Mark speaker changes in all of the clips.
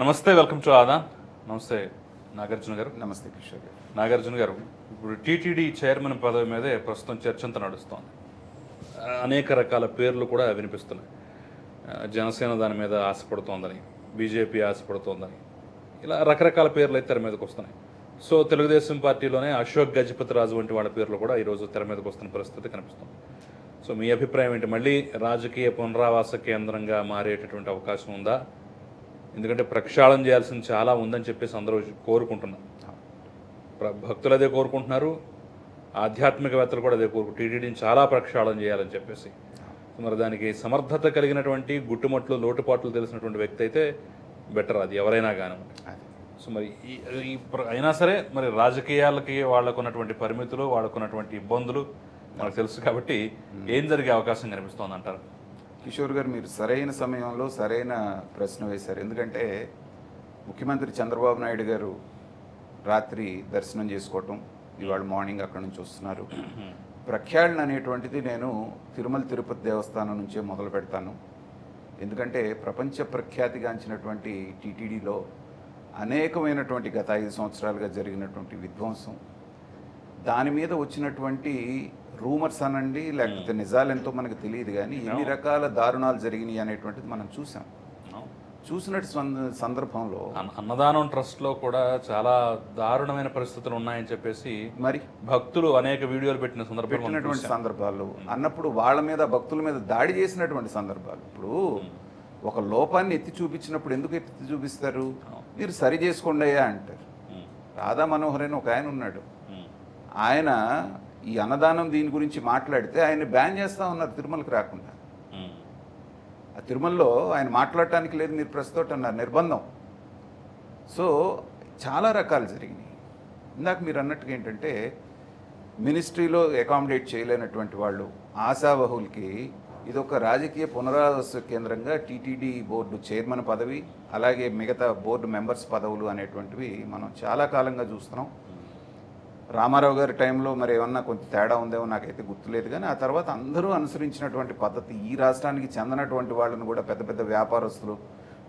Speaker 1: నమస్తే welcome to ఆదా. నమస్తే నాగార్జున గారు.
Speaker 2: నమస్తే కిషోర్ గారు.
Speaker 1: నాగార్జున గారు ఇప్పుడు టీటీడీ చైర్మన్ పదవి మీదే ప్రస్తుతం చర్చ అంతా నడుస్తోంది. అనేక రకాల పేర్లు కూడా వినిపిస్తున్నాయి. జనసేన దాని మీద ఆశపడుతోందని బీజేపీ ఆశపడుతోందని ఇలా రకరకాల పేర్లు అయితే తెర మీదకి వస్తున్నాయి. సో తెలుగుదేశం పార్టీలోనే అశోక్ గజపతి రాజు వంటి వాళ్ళ పేర్లు కూడా ఈరోజు తెర మీదకి వస్తున్న పరిస్థితి కనిపిస్తుంది. సో మీ అభిప్రాయం ఏంటి? మళ్ళీ రాజకీయ పునరావాస కేంద్రంగా మారేటటువంటి అవకాశం ఉందా? ఎందుకంటే ప్రక్షాళన చేయాల్సింది చాలా ఉందని చెప్పేసి అందరూ కోరుకుంటున్నారు. భక్తులు అదే కోరుకుంటున్నారు. ఆధ్యాత్మికవేత్తలు కూడా అదే కోరుకు టీటీడీని చాలా ప్రక్షాళన చేయాలని చెప్పేసి. మరి దానికి సమర్థత కలిగినటువంటి గుట్టుమట్లు లోటుపాట్లు తెలిసినటువంటి వ్యక్తి అయితే బెటర్ అది ఎవరైనా
Speaker 2: అదే.
Speaker 1: సో మరి ఈ అయినా సరే మరి రాజకీయాలకి వాళ్ళకున్నటువంటి పరిమితులు వాళ్ళకున్నటువంటి ఇబ్బందులు మనకు తెలుసు కాబట్టి ఏం జరిగే అవకాశం కనిపిస్తోంది అంటారు
Speaker 2: కిషోర్ గారు మీరు సరైన సమయంలో సరైన ప్రశ్న వేశారు. ఎందుకంటే ముఖ్యమంత్రి చంద్రబాబు నాయుడు గారు రాత్రి దర్శనం చేసుకోవటం ఇవాళ మార్నింగ్ అక్కడి నుంచి వస్తున్నారు. ప్రఖ్యాళన అనేటువంటిది నేను తిరుమల తిరుపతి దేవస్థానం నుంచే మొదలు పెడతాను. ఎందుకంటే ప్రపంచ ప్రఖ్యాతిగాంచినటువంటి టీటీడీలో అనేకమైనటువంటి గత ఐదు సంవత్సరాలుగా జరిగినటువంటి విధ్వంసం దాని మీద వచ్చినటువంటి రూమర్స్ అనండి లేకపోతే నిజాలు ఎంతో మనకు తెలియదు కానీ ఎన్ని రకాల దారుణాలు జరిగినాయి అనేటువంటిది మనం చూసాం. చూసినట్టు సంద- సందర్భంలో
Speaker 1: అన్న- అన్నదానం ట్రస్ట్లో కూడా చాలా దారుణమైన పరిస్థితులు ఉన్నాయని చెప్పేసి
Speaker 2: మరి?
Speaker 1: భక్తులు అనేక వీడియోలు పెట్టిన సందర్భం మనం
Speaker 2: పెట్టినటువంటి
Speaker 1: చూసాం.
Speaker 2: సందర్భాలు అన్నప్పుడు వాళ్ళ మీద భక్తుల మీద దాడి చేసినటువంటి సందర్భాలు. ఇప్పుడు ఒక లోపాన్ని ఎత్తి చూపించినప్పుడు ఎందుకు ఎత్తి చూపిస్తారు? మీరు సరి చేసుకోండి అయ్యా అంటారు. రాధా మనోహర్ అని ఒక ఆయన ఉన్నాడు. ఆయన ఈ అన్నదానం దీని గురించి మాట్లాడితే ఆయన బ్యాన్ చేస్తా ఉన్నారు తిరుమలకి రాకుండా. ఆ తిరుమలలో ఆయన మాట్లాడటానికి లేదు మీరు ప్రస్తుతం అన్నారు నిర్బంధం. సో చాలా రకాలు జరిగినాయి. ఇందాక మీరు అన్నట్టుగా ఏంటంటే మినిస్ట్రీలో అకామిడేట్ చేయలేనటువంటి వాళ్ళు ఆశావహులకి ఇది ఒక రాజకీయ పునరావాస కేంద్రంగా టీటీడీ బోర్డు చైర్మన్ పదవి అలాగే మిగతా బోర్డు మెంబర్స్ పదవులు అనేటువంటివి మనం చాలా కాలంగా చూస్తున్నాం. రామారావు గారి టైంలో మరి ఏమన్నా కొంచెం తేడా ఉందేమో నాకైతే గుర్తులేదు కానీ ఆ తర్వాత అందరూ అనుసరించినటువంటి పద్ధతి ఈ రాష్ట్రానికి చెందినటువంటి వాళ్ళని కూడా పెద్ద పెద్ద వ్యాపారస్తులు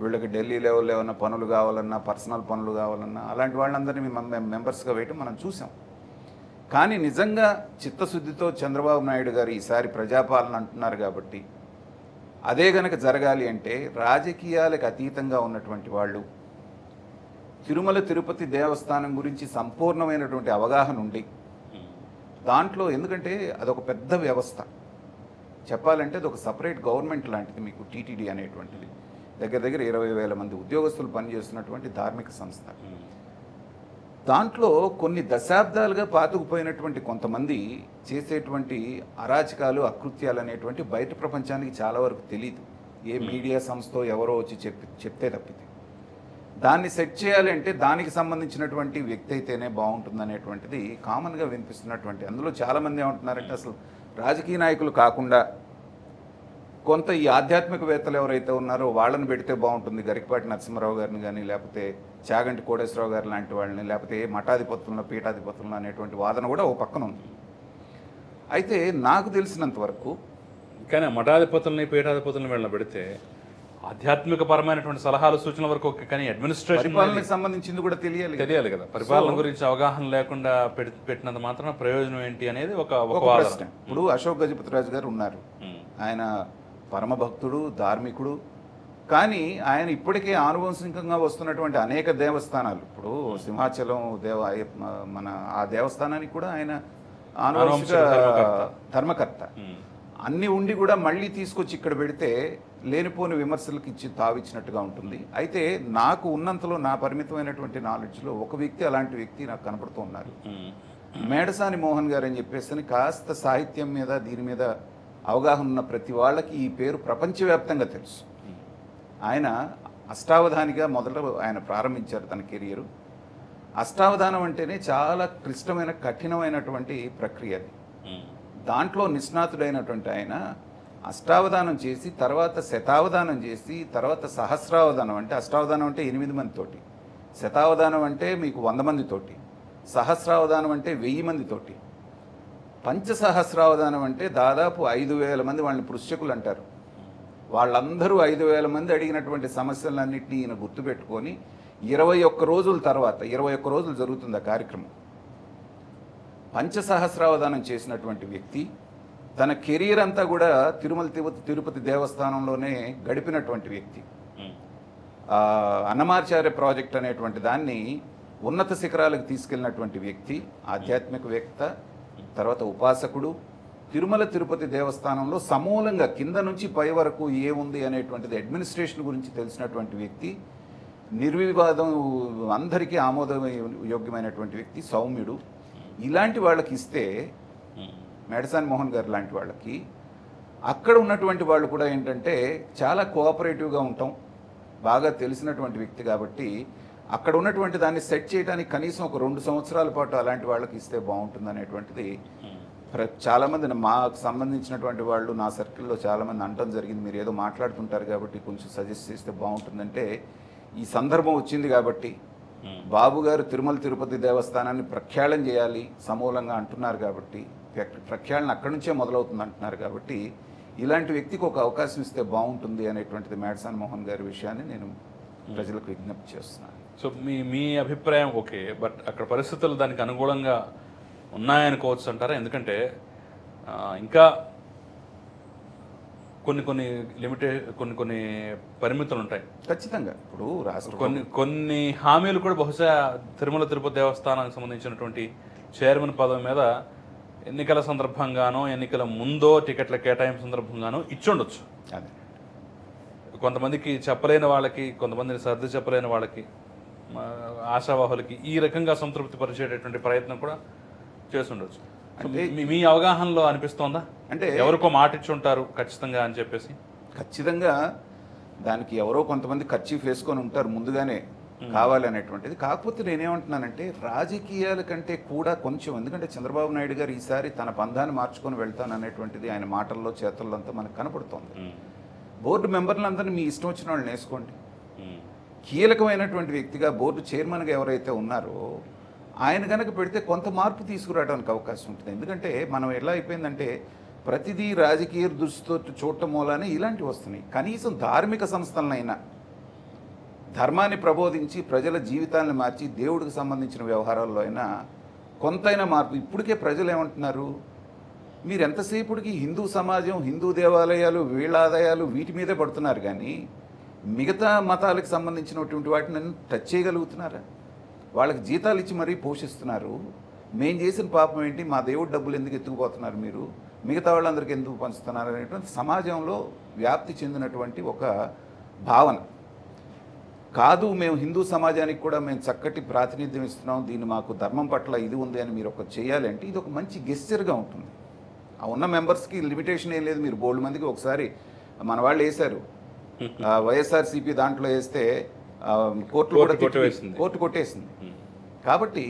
Speaker 2: వీళ్ళకి ఢిల్లీ లెవెల్లో ఏమన్నా పనులు కావాలన్నా పర్సనల్ పనులు కావాలన్నా అలాంటి వాళ్ళందరినీ మేము మెంబర్స్గా వేయటం మనం చూసాం. కానీ నిజంగా చిత్తశుద్ధితో చంద్రబాబు నాయుడు గారు ఈసారి ప్రజాపాలన అంటున్నారు కాబట్టి అదే గనక జరగాలి అంటే రాజకీయాలకు అతీతంగా ఉన్నటువంటి వాళ్ళు తిరుమల తిరుపతి దేవస్థానం గురించి సంపూర్ణమైనటువంటి అవగాహన ఉండి దాంట్లో ఎందుకంటే అదొక పెద్ద వ్యవస్థ. చెప్పాలంటే అది ఒక సపరేట్ గవర్నమెంట్ లాంటిది మీకు టీటీడీ అనేటువంటిది. దగ్గర దగ్గర ఇరవై వేల మంది ఉద్యోగస్తులు పనిచేస్తున్నటువంటి ధార్మిక సంస్థ. దాంట్లో కొన్ని దశాబ్దాలుగా పాతుకుపోయినటువంటి కొంతమంది చేసేటువంటి అరాచకాలు అకృత్యాలు అనేటువంటి బయట ప్రపంచానికి చాలా వరకు తెలియదు ఏ మీడియా సంస్థ ఎవరో వచ్చి చెప్పి చెప్తే తప్పితే. దాన్ని సెట్ చేయాలంటే దానికి సంబంధించినటువంటి వ్యక్తి అయితేనే బాగుంటుంది అనేటువంటిది కామన్గా వినిపిస్తున్నటువంటి. అందులో చాలామంది ఏమంటున్నారంటే అసలు రాజకీయ నాయకులు కాకుండా కొంత ఈ ఆధ్యాత్మికవేత్తలు ఎవరైతే ఉన్నారో వాళ్ళని పెడితే బాగుంటుంది. గరికపాటి నరసింహారావు గారిని కానీ లేకపోతే చాగంటి కోటేశ్వరరావు గారు లాంటి వాళ్ళని లేకపోతే ఏ మఠాధిపతులను పీఠాధిపతులను అనేటువంటి వాదన కూడా ఓ పక్కన ఉంది. అయితే నాకు తెలిసినంత వరకు
Speaker 1: కానీ ఆ మఠాధిపతుల్ని వీళ్ళని పెడితే ఆధ్యాత్మిక పరమైనటువంటి సలహాలు సూచనల వరకు కానీ అడ్మినిస్ట్రేషన్
Speaker 2: పరిపాలనకు సంబంధించింది కూడా తెలియాలి.
Speaker 1: తెలియాలి కదా. పరిపాలన గురించి అవగాహన లేకుండా పెట్టినంత మాత్రం ప్రయోజనం ఏంటి అనేది ఒక
Speaker 2: ప్రశ్న. ఇప్పుడు అశోక్ గజపతిరాజు గారు ఉన్నారు. ఆయన పరమ భక్తుడు ధార్మికుడు. కానీ ఆయన ఇప్పటికే ఆనువంశికంగా వస్తున్నటువంటి అనేక దేవస్థానాలు. ఇప్పుడు సింహాచలం దేవ మన ఆ దేవస్థానానికి కూడా ఆయన ఆనువంశిక
Speaker 1: ధర్మకర్త.
Speaker 2: అన్ని ఉండి కూడా మళ్ళీ తీసుకొచ్చి ఇక్కడ పెడితే లేనిపోని విమర్శలకు ఇచ్చి తావిచ్చినట్టుగా ఉంటుంది. అయితే నాకు ఉన్నంతలో నా పరిమితమైనటువంటి నాలెడ్జ్లో ఒక వ్యక్తి అలాంటి వ్యక్తి నాకు కనపడుతూ ఉన్నారు. మేడసాని మోహన్ గారు అని చెప్పేసి కాస్త సాహిత్యం మీద దీని మీద అవగాహన ఉన్న ప్రతి వాళ్ళకి ఈ పేరు ప్రపంచవ్యాప్తంగా తెలుసు. ఆయన అష్టావధానిగా మొదట ఆయన ప్రారంభించారు తన కెరియరు. అష్టావధానం అంటేనే చాలా క్లిష్టమైన కఠినమైనటువంటి ప్రక్రియ అది. దాంట్లో నిష్ణాతుడైనటువంటి ఆయన అష్టావధానం చేసి తర్వాత శతావధానం చేసి తర్వాత సహస్రావధానం అంటే అష్టావధానం అంటే ఎనిమిది మందితోటి శతావధానం అంటే మీకు వంద మందితోటి సహస్రావధానం అంటే వెయ్యి మందితోటి పంచసహస్రావధానం అంటే దాదాపు ఐదు వేల మంది వాళ్ళని పృష్యకులు అంటారు. వాళ్ళందరూ ఐదు వేల మంది అడిగినటువంటి సమస్యలన్నింటినీ ఈయన గుర్తుపెట్టుకొని ఇరవై ఒక్క రోజుల తర్వాత ఇరవై ఒక్క రోజులు జరుగుతుంది ఆ కార్యక్రమం. పంచసహస్రావధానం చేసినటువంటి వ్యక్తి తన కెరీర్ అంతా కూడా తిరుమల తిరుపతి తిరుపతి దేవస్థానంలోనే గడిపినటువంటి వ్యక్తి. అన్నమాచార్య ప్రాజెక్ట్ అనేటువంటి దాన్ని ఉన్నత శిఖరాలకు తీసుకెళ్ళినటువంటి వ్యక్తి ఆధ్యాత్మికవేత్త తర్వాత ఉపాసకుడు. తిరుమల తిరుపతి దేవస్థానంలో సమూలంగా కింద నుంచి పై వరకు ఏముంది అనేటువంటిది అడ్మినిస్ట్రేషన్ గురించి తెలిసినటువంటి వ్యక్తి. నిర్వివాదం అందరికీ ఆమోదయోగ్యమైనటువంటి వ్యక్తి సౌమ్యుడు. ఇలాంటి వాళ్ళకి ఇస్తే మేడసాని మోహన్ గారు లాంటి వాళ్ళకి అక్కడ ఉన్నటువంటి వాళ్ళు కూడా ఏంటంటే చాలా కోఆపరేటివ్గా ఉంటాం బాగా తెలిసినటువంటి వ్యక్తి కాబట్టి అక్కడ ఉన్నటువంటి దాన్ని సెట్ చేయడానికి కనీసం ఒక రెండు సంవత్సరాల పాటు అలాంటి వాళ్ళకి ఇస్తే బాగుంటుంది అనేటువంటిది ప్ర- చాలామంది మాకు సంబంధించినటువంటి వాళ్ళు నా సర్కిల్లో చాలామంది అనటం జరిగింది మీరు ఏదో మాట్లాడుతుంటారు కాబట్టి కొంచెం సజెస్ట్ చేస్తే బాగుంటుందంటే ఈ సందర్భం వచ్చింది కాబట్టి. బాబు గారు తిరుమల తిరుపతి దేవస్థానాన్ని ప్రఖ్యాళన చేయాలి సమూలంగా అంటున్నారు కాబట్టి ప్రఖ్యాళన అక్కడి నుంచే మొదలవుతుంది అంటున్నారు కాబట్టి ఇలాంటి వ్యక్తికి ఒక అవకాశం ఇస్తే బాగుంటుంది అనేటువంటిది మేడసాన్ మోహన్ గారి విషయాన్ని నేను ప్రజలకు విజ్ఞప్తి చేస్తున్నాను.
Speaker 1: సో మీ మీ అభిప్రాయం ఓకే బట్ అక్కడ పరిస్థితులు దానికి అనుకూలంగా ఉన్నాయనుకోవచ్చు అంటారా? ఎందుకంటే ఇంకా కొన్ని కొన్ని లిమిటే కొన్ని కొన్ని పరిమితులు ఉంటాయి.
Speaker 2: ఖచ్చితంగా. ఇప్పుడు రాష్ట్ర
Speaker 1: కొన్ని కొన్ని హామీలు కూడా బహుశా తిరుమల తిరుపతి దేవస్థానానికి సంబంధించినటువంటి చైర్మన్ పదవి మీద ఎన్నికల సందర్భంగానో ఎన్నికల ముందో టికెట్ల కేటాయింపు సందర్భంగానో ఇచ్చుండొచ్చు.
Speaker 2: అదే.
Speaker 1: కొంతమందికి చెప్పలేని వాళ్ళకి కొంతమందిని సర్ది చెప్పలేని వాళ్ళకి ఆశావాహులకి ఈ రకంగా సంతృప్తి పరిచేటటువంటి ప్రయత్నం కూడా చేస్తుండొచ్చు.
Speaker 2: అంటే
Speaker 1: మీ- మీ అవగాహనలో అనిపిస్తోందా?
Speaker 2: అంటే
Speaker 1: ఎవరికో మాట ఇచ్చి ఉంటారు ఖచ్చితంగా అని చెప్పేసి.
Speaker 2: ఖచ్చితంగా దానికి ఎవరో కొంతమంది ఖర్చు వేసుకొని ఉంటారు ముందుగానే. కావాలి అనేటువంటిది కాకపోతే నేనేమంటున్నానంటే రాజకీయాల కంటే కూడా కొంచెం ఎందుకంటే చంద్రబాబు నాయుడు గారు ఈసారి తన పందాన్ని మార్చుకొని వెళ్తాను అనేటువంటిది ఆయన మాటల్లో చేతల్లో అంతా మనకు కనపడుతోంది. బోర్డు మెంబర్లందరినీ మీ ఇష్టం వచ్చిన వాళ్ళని వేసుకోండి.
Speaker 1: ఉమ్,
Speaker 2: కీలకమైనటువంటి వ్యక్తిగా బోర్డు చైర్మన్గా ఎవరైతే ఉన్నారో ఆయన కనుక పెడితే కొంత మార్పు తీసుకురావడానికి అవకాశం ఉంటుంది. ఎందుకంటే మనం ఎలా అయిపోయిందంటే ప్రతిదీ రాజకీయ దృష్టితో చూడటం మూలానే ఇలాంటివి వస్తున్నాయి. కనీసం ధార్మిక సంస్థలనైనా ధర్మాన్ని ప్రబోధించి ప్రజల జీవితాలను మార్చి దేవుడికి సంబంధించిన వ్యవహారాల్లో అయినా కొంతైనా మార్పు. ఇప్పటికే ప్రజలు ఏమంటున్నారు? మీరు ఎంతసేపుడికి హిందూ సమాజం హిందూ దేవాలయాలు వీళ్ళ ఆదాయాలు వీటి మీదే పడుతున్నారు కానీ మిగతా మతాలకు సంబంధించినటువంటి వాటిని టచ్ చేయగలుగుతున్నారా? వాళ్ళకి జీతాలు ఇచ్చి మరీ పోషిస్తున్నారు. మేం చేసిన పాపం ఏంటి? మా దేవుడు డబ్బులు ఎందుకు ఎత్తుకుపోతున్నారు మీరు? మిగతా వాళ్ళందరికీ ఎందుకు పంచుతున్నారు అనేటువంటి సమాజంలో వ్యాప్తి చెందినటువంటి ఒక భావన. కాదు మేము హిందూ సమాజానికి కూడా మేము చక్కటి ప్రాతినిధ్యం ఇస్తున్నాం. దీన్ని మాకు ధర్మం పట్ల ఇది ఉంది అని మీరు ఒక చేయాలంటే ఇది ఒక మంచి గెస్చర్గా ఉంటుంది. ఆ ఉన్న మెంబర్స్కి లిమిటేషన్ ఏం లేదు. మీరు బోల్డ్ మందికి ఒకసారి మన వాళ్ళు వేశారు. వైఎస్ఆర్సీపీ దాంట్లో వేస్తే కోర్టు కూడా
Speaker 1: కోర్టు
Speaker 2: కొట్టేసింది. కాబట్టి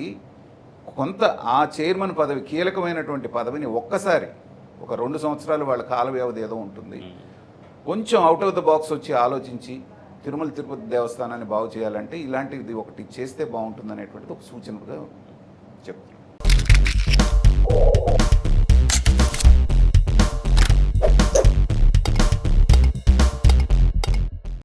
Speaker 2: కొంత ఆ చైర్మన్ పదవి కీలకమైనటువంటి పదవిని ఒక్కసారి ఒక రెండు సంవత్సరాలు వాళ్ళ కాల వ్యవధి ఏదో ఉంటుంది. కొంచెం అవుట్ ఆఫ్ ద బాక్స్ వచ్చి ఆలోచించి తిరుమల తిరుపతి దేవస్థానాన్ని బాగు చేయాలంటే ఇలాంటిది ఒకటి చేస్తే బాగుంటుంది అనేటువంటిది ఒక సూచనగా చెప్తాను